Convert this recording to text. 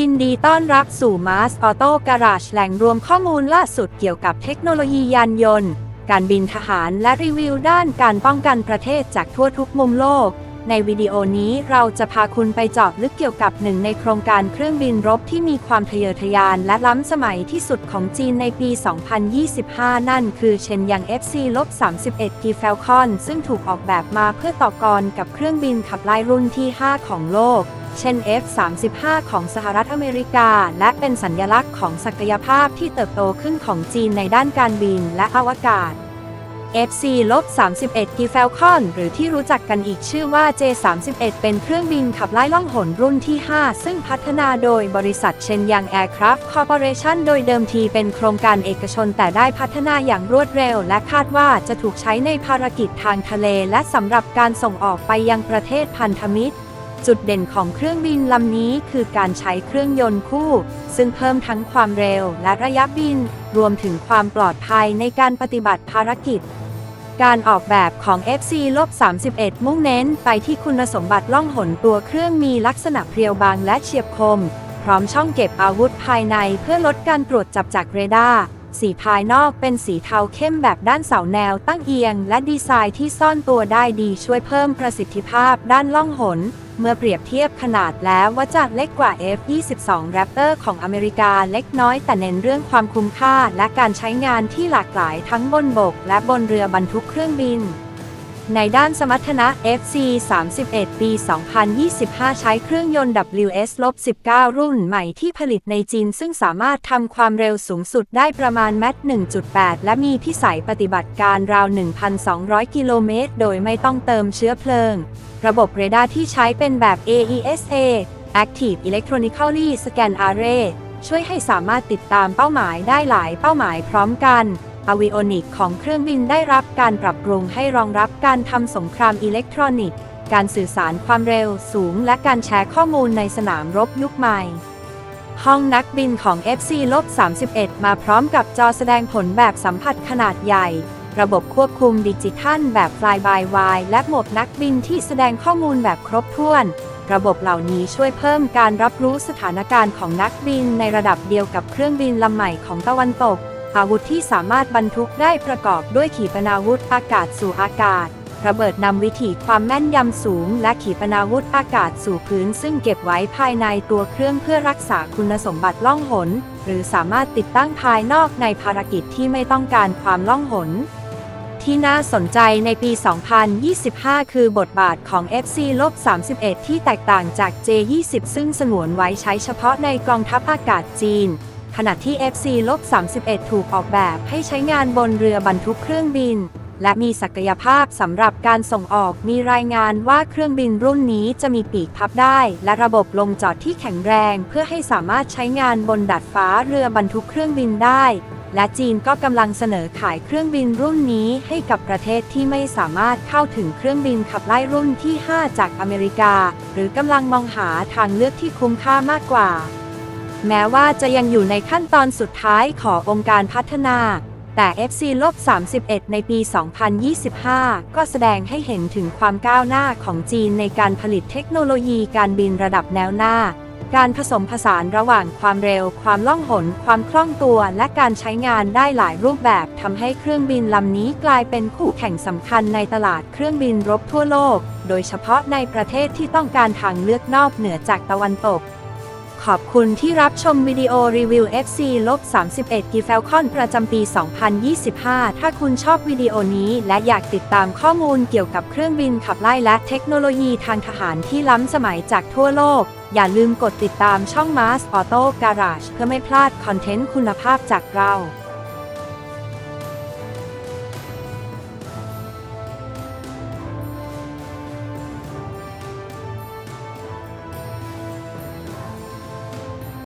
ยินดีต้อนรับสู่ Mars Auto Garage แหล่งรวมข้อมูลล่าสุดเกี่ยวกับเทคโนโลยียานยนต์ การบินทหารและรีวิวด้านการป้องกันประเทศจากทั่วทุกมุมโลก ในวิดีโอนี้เราจะพาคุณไปเจาะลึกเกี่ยวกับหนึ่งในโครงการเครื่องบินรบที่มีความทะเยอทะยานและล้ำสมัยที่สุดของจีนในปี 2025 นั่นคือเชนยัง FC-31 G Falcon ซึ่งถูกออกแบบมาเพื่อต่อกรกับเครื่องบินขับไล่รุ่นที่ 5 ของโลก เช่น F-35 ของสหรัฐอเมริกา และเป็นสัญลักษณ์ของศักยภาพที่เติบโตขึ้นของจีนในด้านการบินและอวกาศ FC-31 G Falcon หรือที่รู้จักกันอีกชื่อว่า J31 เป็นเครื่องบินขับไล่ล่องหนรุ่นที่ 5 ซึ่งพัฒนาโดยบริษัทเชนยัง Aircraft Corporation โดยเดิมทีเป็นโครงการเอกชนแต่ได้พัฒนาอย่างรวดเร็ว และคาดว่าจะถูกใช้ในภารกิจทางทะเล และสำหรับการส่งออกไปยังประเทศพันธมิตร จุดเด่นของเครื่องบินลำนี้คือการใช้เครื่องยนต์คู่ ซึ่งเพิ่มทั้งความเร็วและระยะบิน รวมถึงความปลอดภัยในการปฏิบัติภารกิจ การออกแบบของ FC-31 มุ่งเน้นไปที่คุณสมบัติล่องหนตัวเครื่องมีลักษณะเพรียวบางและเฉียบคม พร้อมช่องเก็บอาวุธภายในเพื่อลดการตรวจจับจากเรดาร์สีภายนอกเป็นสีเทาเข้มแบบด้านเสาแนวตั้งเอียง และดีไซน์ที่ซ่อนตัวได้ดีช่วยเพิ่มประสิทธิภาพด้านล่องหน เมื่อเปรียบเทียบขนาดแล้วว่าจะเล็กกว่า F-22 Raptor ของอเมริกาเล็กน้อยแต่เน้นเรื่องความคุ้มค่าและการใช้งานที่หลากหลายทั้งบนบกและบนเรือบรรทุกเครื่องบิน ในด้านสมรรถนะ FC-31 ปี 2025 ใช้เครื่องยนต์ WS-19 รุ่นใหม่ที่ผลิตในจีน ซึ่งสามารถทำความเร็วสูงสุดได้ประมาณแมต1.8 และมีพิสัยปฏิบัติการราว 1,200 กิโลเมตร โดยไม่ต้องเติมเชื้อเพลิง ระบบเรดาร์ที่ใช้เป็นแบบ AESA Active Electronically Scan Array ช่วยให้สามารถติดตามเป้าหมายได้หลายเป้าหมายพร้อมกัน อวิโอนิกของเครื่องบินได้รับการปรับปรุงให้รองรับการทำสงครามอิเล็กทรอนิกส์ การสื่อสารความเร็วสูง และการแชร์ข้อมูลในสนามรบยุคใหม่ ห้องนักบินของ FC-31 มาพร้อมกับจอแสดงผลแบบสัมผัสขนาดใหญ่ ระบบควบคุมดิจิทัลแบบ Fly by Wire และโหมดนักบินที่แสดงข้อมูลแบบครบถ้วนระบบเหล่านี้ช่วยเพิ่มการรับรู้สถานการณ์ของนักบินในระดับเดียวกับเครื่องบินลำใหม่ของตะวันตก อาวุธที่สามารถบรรทุกได้ประกอบด้วยขีปนาวุธอากาศสู่อากาศ ระเบิดนำวิถีความแม่นยำสูง และขีปนาวุธอากาศสู่พื้น ซึ่งเก็บไว้ภายในตัวเครื่องเพื่อรักษาคุณสมบัติล่องหน หรือสามารถติดตั้งภายนอกในภารกิจที่ไม่ต้องการความล่องหนที่น่าสนใจในปี 2025 คือบทบาทของ FC-31 ที่แตกต่างจาก J20 ซึ่งสงวนไว้ใช้เฉพาะในกองทัพอากาศจีน ขณะที่ FC-31 ถูกออกแบบให้ใช้งานบนเรือบรรทุกเครื่องบิน และมีศักยภาพสำหรับการส่งออกมีรายงานว่าเครื่องบินรุ่นนี้จะมีปีกพับได้ และระบบลงจอดที่แข็งแรงเพื่อให้สามารถใช้งานบนดาดฟ้าเรือบรรทุกเครื่องบินได้ และจีนก็กำลังเสนอขายเครื่องบินรุ่นนี้ให้กับประเทศที่ไม่สามารถเข้าถึงเครื่องบินขับไล่รุ่นที่ 5 จากอเมริกา หรือกำลังมองหาทางเลือกที่คุ้มค่ามากกว่า แม้ว่าจะยังอยู่ในขั้นตอนสุดท้ายขององค์การพัฒนา แต่ FC-31 ในปี 2025 ก็แสดงให้เห็นถึงความก้าวหน้าของจีนในการผลิตเทคโนโลยีการบินระดับแนวหน้า การผสมผสานระหว่างความเร็ว ความล่องหน ความคล่องตัว และการใช้งานได้หลายรูปแบบทำให้เครื่องบินลำนี้กลายเป็นคู่แข่งสำคัญในตลาดเครื่องบินรบทั่วโลก โดยเฉพาะในประเทศที่ต้องการทางเลือกนอกเหนือจากตะวันตก ขอบคุณที่รับชมวิดีโอรีวิว FC-31 G Falcon ประจำปี 2025 ถ้าคุณชอบวิดีโอนี้และอยากติดตามข้อมูลเกี่ยวกับเครื่องบินขับไล่และเทคโนโลยีทางทหารที่ล้ำสมัยจากทั่วโลก อย่าลืมกดติดตามช่อง Mars Auto Garage เพื่อไม่พลาดคอนเทนต์คุณภาพจากเรา